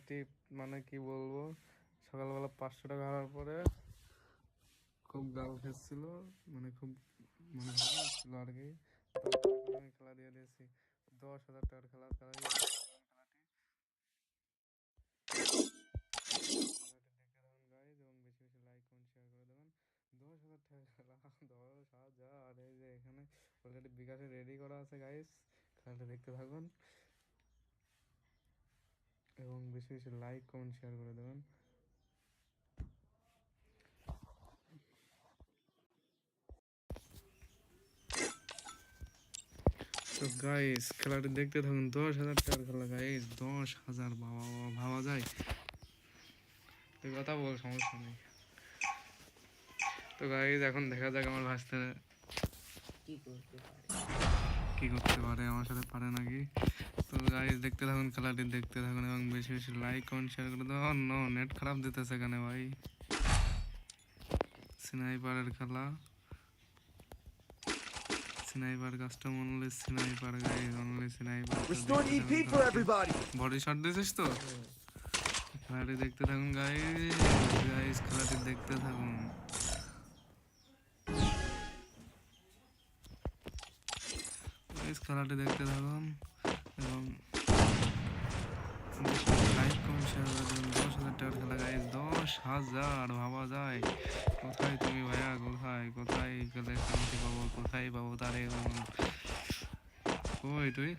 খেলাটি মানে কি বলব, সকালবেলা পাঁচশো টাকা হারার পরে খুব গাল খেয়েছিল মানে খুব মানে ছিল আর কি। আমি খেলা দিয়ে দিয়েছি, দশ হাজার টাকার খেলার খেলা খেলাটি এবং বেশি বেশি লাইক শেয়ার করে দেবেন। দশ হাজার টাকা খেলা, দশ হাজার, এই যে এখানে অলরেডি বিকাশে রেডি করা আছে গাইজ খেলাটা দেখতে থাকুন। এবং বেশি বেশি লাইক কমেন্ট শেয়ার করে দেবেন। তো গাইস খেলাটি দেখতে থাকুন দশ হাজার টাকার খেলা গাইস দশ হাজার বাবা বাবা ভাবা যায়। তুই কথা বল সমস্যা নেই। তো গাইস এখন দেখা যাক আমার ভাসতে কি করতে পারে? আমার সাথে পারে নাকি? তো গাইস দেখতে থাকুন খেলাটি দেখতে থাকুন এবং বেশি বেশি লাইক কমেন্ট শেয়ার করে দাও। নো নেট খারাপ দিতেছে এখানে ভাই। স্নাইপারের খেলা। Sniper custom only sniper guys only sniper. Body shot দিয়েছিস তো? খেলাটি দেখতে থাকুন গাইস গাইস খেলাটি দেখতে থাকুন। গাইস খেলাটি দেখতে থাকুন। এবং লাইক কমেন্ট শেয়ার করে দশ হাজার টাকার খেলা গাইস দশ হাজার, ভাবা যায়। কোথায় তুমি ভাইয়া? কোথায়? কোথায় গেলে শান্তি পাবো? কোথায় পাবো তারে কই তুই?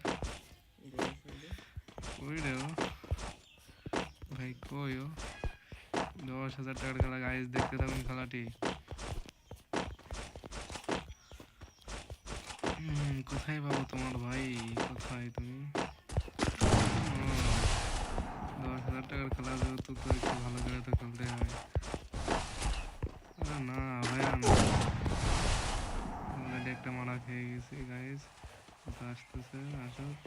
কই রে ভাই, কই ও? দশ হাজার টাকার খেলা গাইজ দেখতে থাকুন খেলাটি। কোথায় পাবো তোমার ভাই? কোথায় অলরেডি একটা মারা খেয়ে গেছি গাইজ আসতেছে আসুক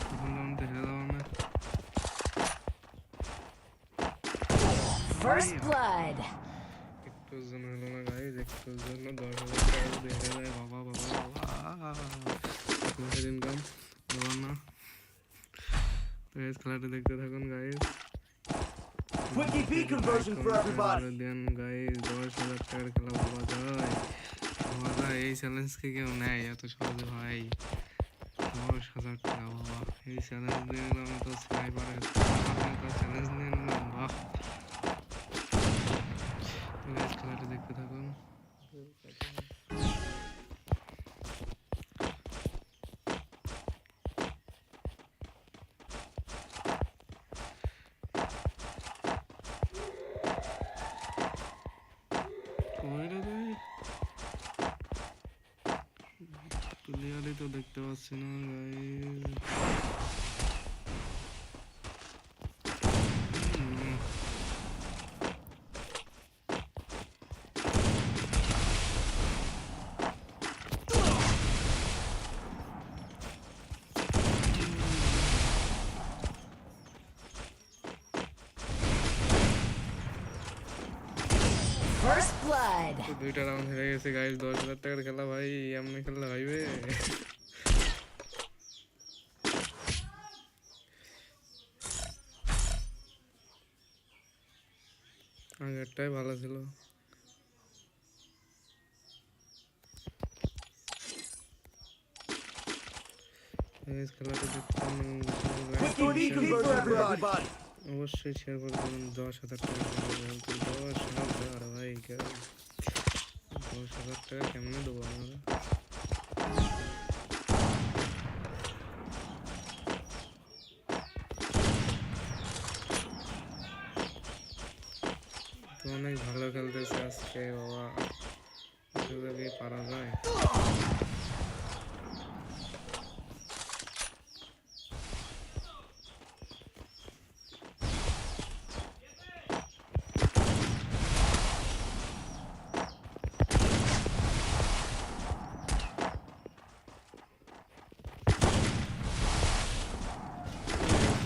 প্রথম রাউন্ডে হেরে যাওয়া না First blood. একটুর জন্য হলো না গাইজ একটুর জন্য দশ হাজার টাকা যদি হেরে যায় বাবা বাবা বাবা মাসের ইনকাম বাবা না তো গাইজ খেলাটা দেখতে থাকুন guys EP conversion for everybody. এই চ্যালেঞ্জকে কেউ নেয় এত সহজে ভাই দশ হাজার টাকা বাবা এই চ্যালেঞ্জ দিয়ে নিলাম তো স্নাইপারের চ্যালেঞ্জ নিয়ে নিলাম বাহ খেলাটা দেখতে থাকুন ক্লিয়ারলি তো দেখতে পাচ্ছি না গাইস দুইটা রাউন্ড হেরে গেছে গাইস দশ হাজার টাকার খেলা, ভাই এমনি খেললে হইবে আগেরটাই ভালো ছিল. অবশ্যই শেয়ার করে দেবেন। দশ হাজার টাকা দশ হাজার, ভাই দশ হাজার টাকা কেমনে দেবো আমরা তো অনেক ভালো খেলতেছে আজকে বাবা আসলে কি পারা যায়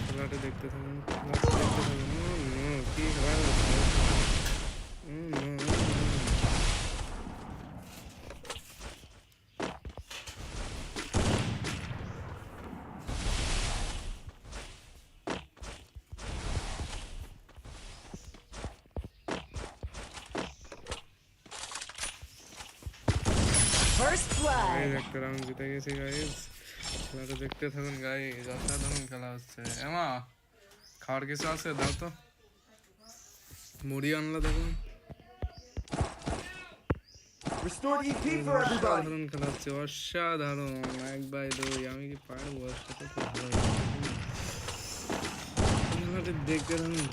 খেলাটা দেখতে থাকুন খেলাটা দেখতে থাকুন নো নো কি খেলা হচ্ছে? Um, no, no, no. First guys blood. একটা রাউন্ড জিতে গেছি গাইজ খেলাটা দেখতে থাকুন গাইজ অসাধারণ খেলা হচ্ছে। এমা খাওয়ার কিছু আছে? দাও তো। মুড়ি আনলা দেখুন. অসাধারণ খেলা হচ্ছে অসাধারণ। এক বাই দুই আমি কি পারব? ভালো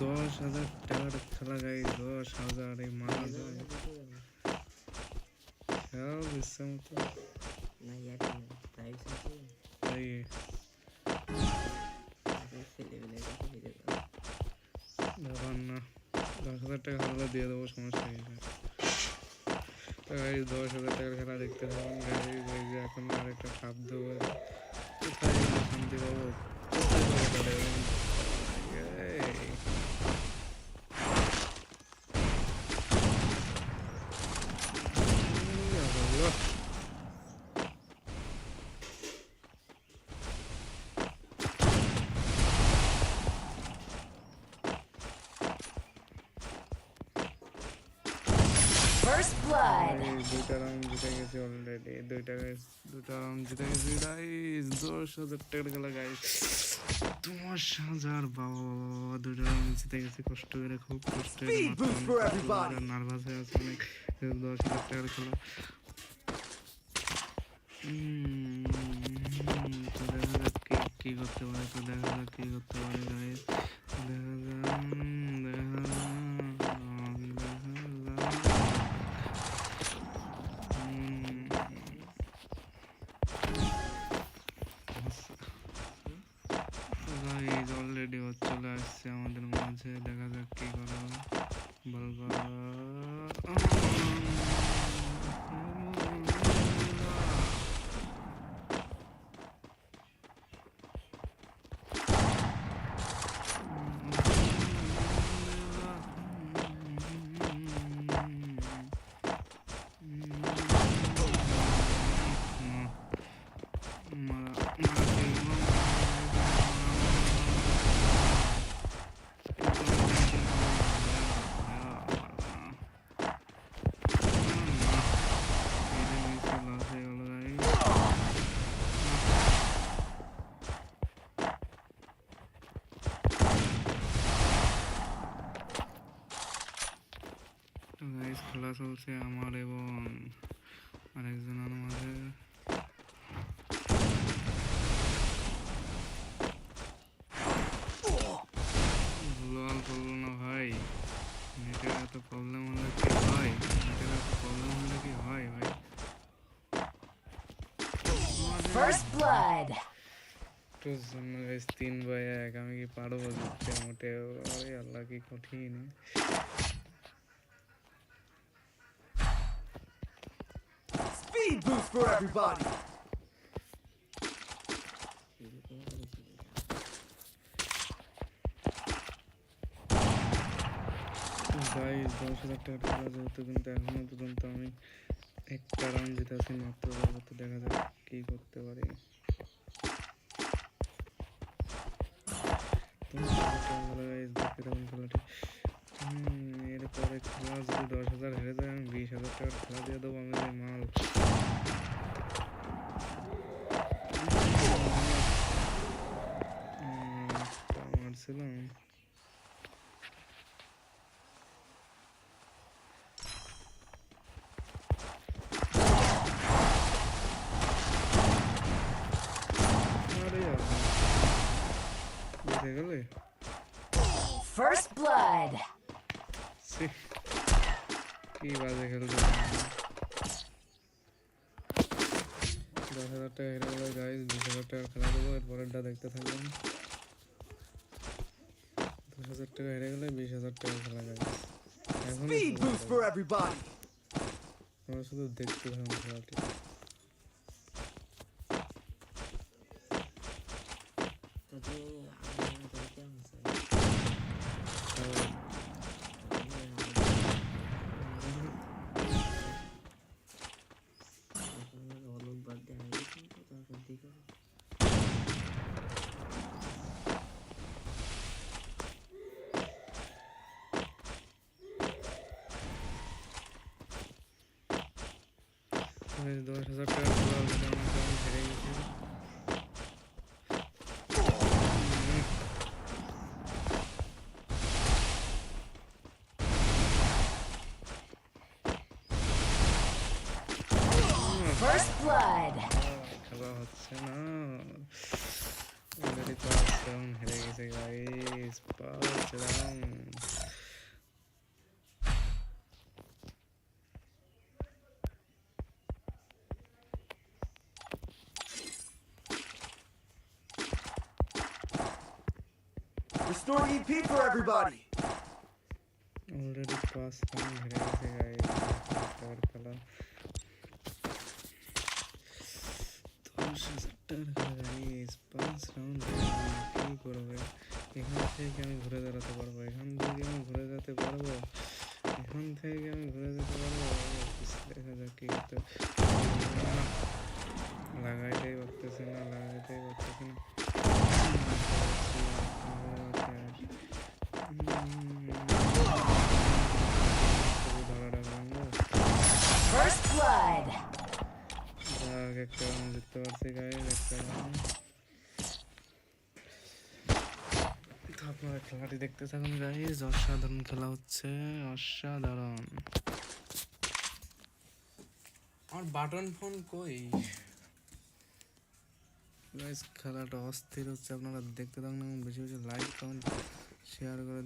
দশ হাজার টাকার খেলা গাই দশ হাজার এই মারা যায়। আছে তাই আগে ফেলে ফেলে রেখে দিতে পারো। ব্যাপার না দশ হাজার টাকা দিয়ে দেবো সমস্যা নেই। গাড়ি দশ হাজার টাকার খেলা দেখতে পাবেন গাড়ি এখন আরেকটা কাপ দেবো কোথায় শান্তি পাবো কোথায় অলরেডি দুইটা গাইস রাউন্ড জিতে গেছি গাইস দশ হাজার টাকার খেলা গাইস দশ হাজার বাবা বাবা রাউন্ড জিতে গেছি কষ্ট করে খুব কষ্ট নার্ভাস হয়ে আছে অনেক। দশ হাজার টাকার খেলা। তো দেখা যাক কি কি করতে পারে তো দেখা যাক কি করতে পারে গাইস দেখা যাক দেখা অলরেডি ও চলে আসছে আমাদের মাঝে দেখা যাক কি করা। খেলা চলছে আমার এবং আরেকজনের মাঝে। করল না ভাই। নেটের এত প্রবলেম হলে কি হয়? নেটের এত প্রবলেম হলে কি হয় ভাই. তোর জন্য গাইস তিন বাই এক আমি কি পারব জিততে মোটেও? আরে আল্লাহ কি কঠিন। Speed boost for everybody. Guys দশ হাজার টাকার খেলা যেহেতু কিন্তু এখনও পর্যন্ত আমি একটা রাউন্ড জিতে আছি মাত্র তো দেখা যাক কি করতে পারি টাকা খেলা গাইস দেখতে থাকুন খেলাটি এরপরে খেলা যদি দশ হাজার হেরে যায় আমি বিশ হাজার টাকার খেলা দিয়ে দেবো আমি যে মাল হুম, তা মারছিলাম আরে আল্লাহ। বেঁচে গেলে First blood. কি বাজে খেলতে দশ হাজার টাকা হেরে গেলে গাইজ বিশ হাজার টাকা খেলা দেবো এরপরেরটা দেখতে থাকবেন দশ হাজার টাকা হেরে গেলে বিশ হাজার টাকা খেলা যায় এখন. আমরা শুধু দেখতে থাকলাম খেলাটি দশ হাজার টাকা পুরো অলরেডি আমার অ্যাকাউন্ট হেরে গেছে উম, First blood. খেলা হচ্ছে না অলরেডি পাঁচ রাউন্ড হেরে গেছে গাইস পাঁচ round Restore EP for everybody. Already পাঁচ রাউন্ড হেরে গেছে গাইস টাকার খেলা দশ হাজার টাকার খেলা গাইস পাঁচ রাউন্ড কি করবে এখান থেকে আমি ঘুরে দাঁড়াতে পারব এখান থেকে আমি ঘুরে যেতে পারব এখান থেকে আমি ঘুরে যেতে পারব দেখা যাক কি করতে লাগাইতেই পারতেছি না দেখতে থাকুন গাইজ অসাধারণ খেলা হচ্ছে অসাধারণ। আমার বাটন ফোন কই? গাইজ খেলাটা অস্থির হচ্ছে আপনারা দেখতে থাকুন এবং বেশি বেশি লাইক কমেন্ট শেয়ার করে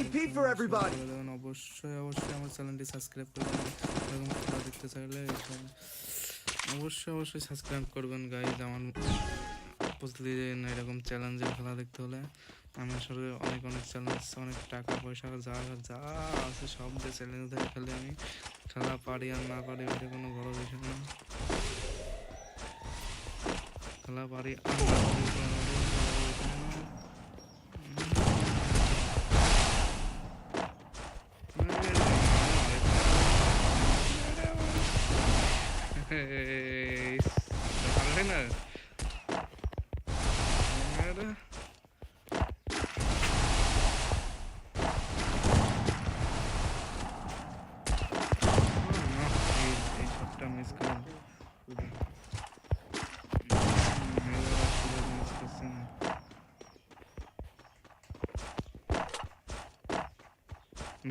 EP for everybody. করে দেবেন। অবশ্যই অবশ্যই আমার চ্যানেলটি সাবস্ক্রাইব করে দেবেন। এরকম খেলা দেখতে চাইলে অবশ্যই অবশ্যই সাবস্ক্রাইব করবেন গাইজ আমার প্রতিদিন এরকম চ্যালেঞ্জের খেলা দেখতে হলে। আমি আসলে অনেক অনেক চ্যালেঞ্জ অনেক টাকা পয়সা যা যা আছে সব দিয়ে চ্যালেঞ্জ ধরে খেলে আমি খেলা পারি আর না পারি ওইটা কোনো বড় বিষয় না খেলা পারি আর না পারি। Hey,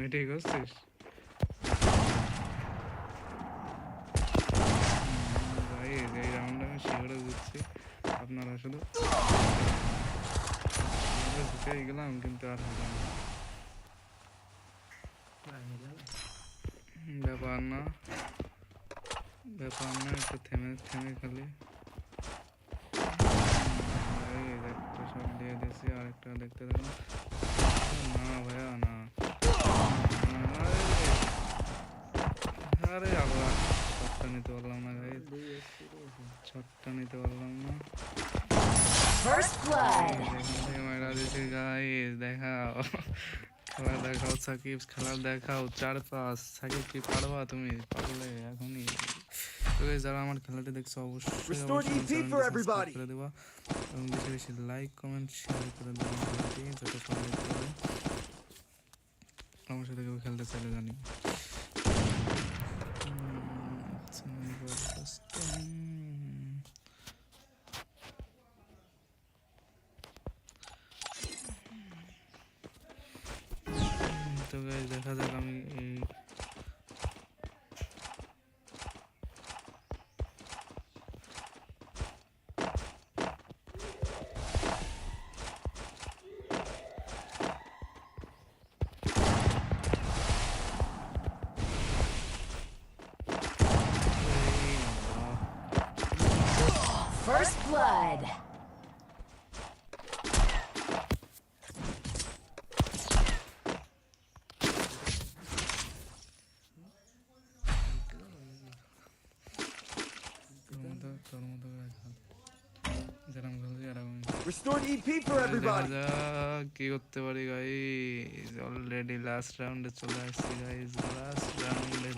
মেয়েটাই করছিস ভাই এই রাউন্ড আমি শিওরে দিচ্ছি আপনারা শুধু আমরা জিতে গেলাম কিন্তু আর হলো না ব্যাপার না ব্যাপার না একটু থেমে থেমে খালি এই একটা শট দিয়ে দিয়েছি আর একটা দেখতে দেখো না ভাইয়া না আরে, আল্লাহ শটটা নিতে পারলাম না গাইজ শটটা নিতে পারলাম না. মারা দেখাও। খেলা দেখাও সাকিব খেলা দেখাও চার পাঁচ সাকিব কি পারবা তুমি? পারলে এখনই। তো যারা আমার খেলাটি দেখছ অবশ্যই. করে দেবা। এবং বেশি বেশি লাইক কমেন্ট শেয়ার করে দেবা যাতে সবাই আমার সাথে কেউ খেলতে চাইলে জানি। এরকম Restore EP for দেখা everybody. যাক কি করতে পারি গাইজ অলরেডি লাস্ট রাউন্ডে চলে আসছি গাইজ লাস্ট রাউন্ডে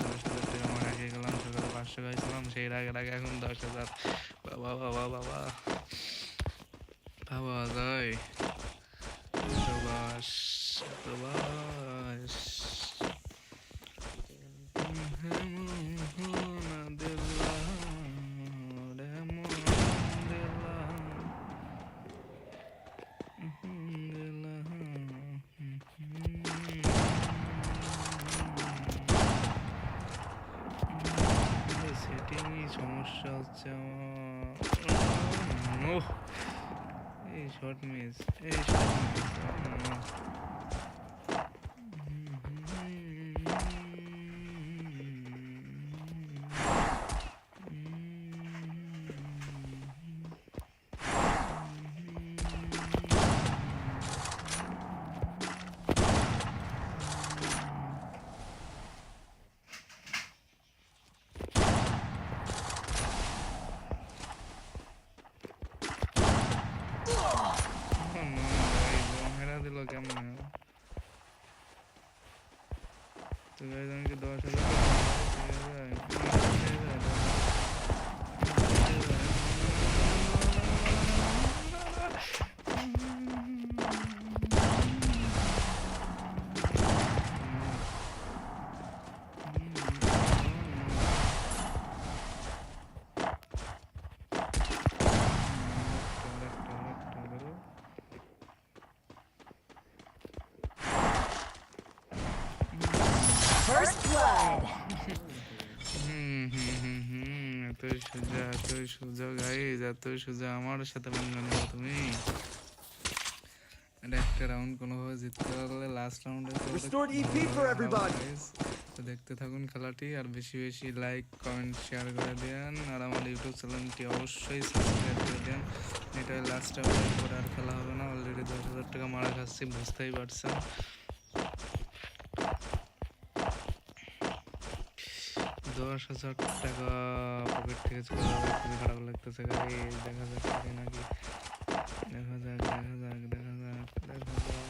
আগে এখন দশ হাজার। বাবা বাবা বাবা। বাবা যায় প্রবাস প্রবাস সোজা গাইজ সোজা আমার সাথে তুমি। এটা একটা রাউন্ড কোনোভাবে জিততে পারলে লাস্ট রাউন্ডে. তো দেখতে থাকুন খেলাটি আর বেশি বেশি লাইক কমেন্ট শেয়ার করে দেন আর আমার ইউটিউব চ্যানেলটি অবশ্যই সাবস্ক্রাইব করে দেন এটা লাস্ট রাউন্ডের পরে আর খেলা হবে না। অলরেডি দশ হাজার টাকা মারা খাচ্ছি বুঝতেই পারছেন। দশ হাজার টাকা পকেট থেকে চলে খুবই খারাপ লাগতেছে গাড়ি। দেখা যাক পারি নাকি। দেখা যাক দেখা যাক দেখা যাক দেখা যাক।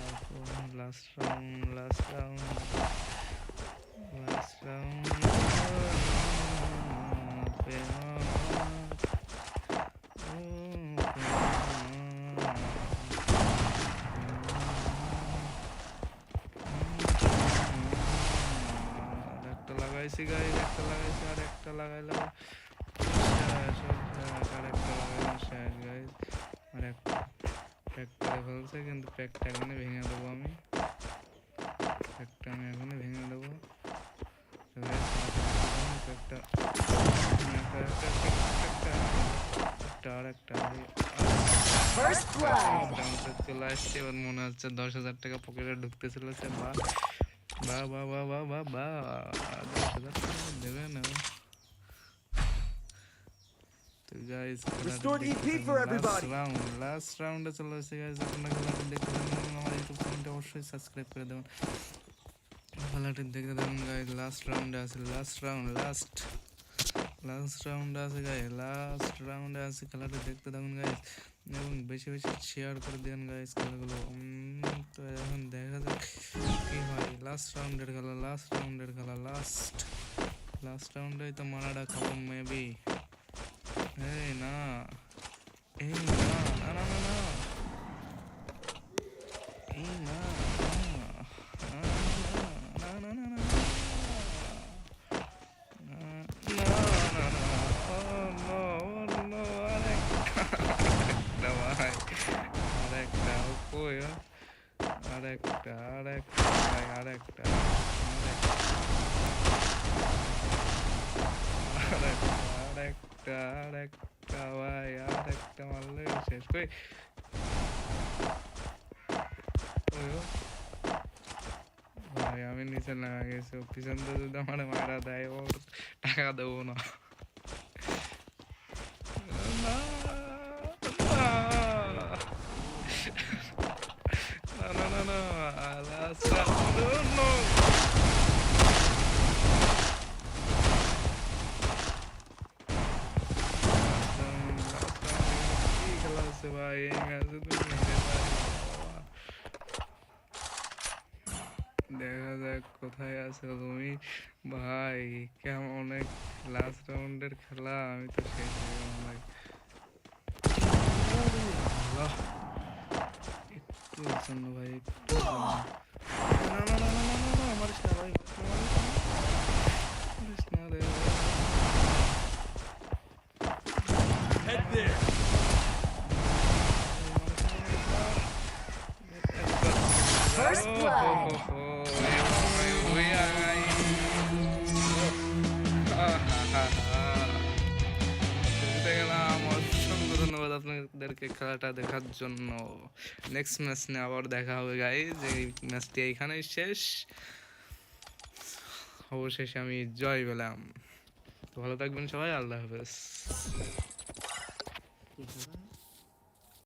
Last round last round last round লাগাইছি গাড়ি একটা লাগাইছি আর একটা লাগাইলাম আর একটা লাগাইলাম শেষ গাইজ আর একটা প্যাক করে ফেলছে কিন্তু প্যাকটা এখানে ভেঙে দেবো আমি প্যাকটা আমি এখনই ভেঙে দেবো একটা চলে আসছে এবার মনে হচ্ছে দশ হাজার টাকা পকেটে ঢুকতে চলেছে বা বা বা বা বা বা বা দেবে না তো গাইস. রাউন্ড লাস্ট রাউন্ডে চলে আসছে গাইস আপনারা খেলাটি দেখতে থাকুন এবং আমার ইউটিউব চ্যানেলটা অবশ্যই সাবস্ক্রাইব করে দেবেন খেলাটি দেখতে থাকুন গাইস লাস্ট রাউন্ডে আছে লাস্ট রাউন্ড লাস্ট লাস্ট রাউন্ডে আছে গাইস লাস্ট রাউন্ডে আছে, খেলাটি দেখতে থাকুন গাইস এবং বেশি বেশি শেয়ার করে দেন গাইস খেলাগুলো। তো এখন দেখা যাক কি হয়। লাস্ট রাউন্ডের খেলা লাস্ট রাউন্ডের খেলা লাস্ট লাস্ট রাউন্ডে তো মারাটা খাব মেবি এই না এই না না না না না। 왜 ඔය ආය මෙන්න ඉස්සල්ලා ආයේ ඔෆිස් අන්දද මඩ මාරා දායෝ ටකා දවනවා কোথায় আছো তুমি ভাই কেমন অনেক লাস্ট রাউন্ডের খেলা আমি তো শেষ হয়ে গেলাম, ভাই আল্লাহ। একটু জন্য, ভাই একটু জন্য। না না না না না না না, আমার খেলাটা দেখার জন্য। নেক্সট ম্যাচ নিয়ে আবার দেখা হবে গাইজ এই ম্যাচটি এইখানেই শেষ। অবশেষে আমি জয় পেলাম। ভালো থাকবেন সবাই, আল্লাহ হাফেজ।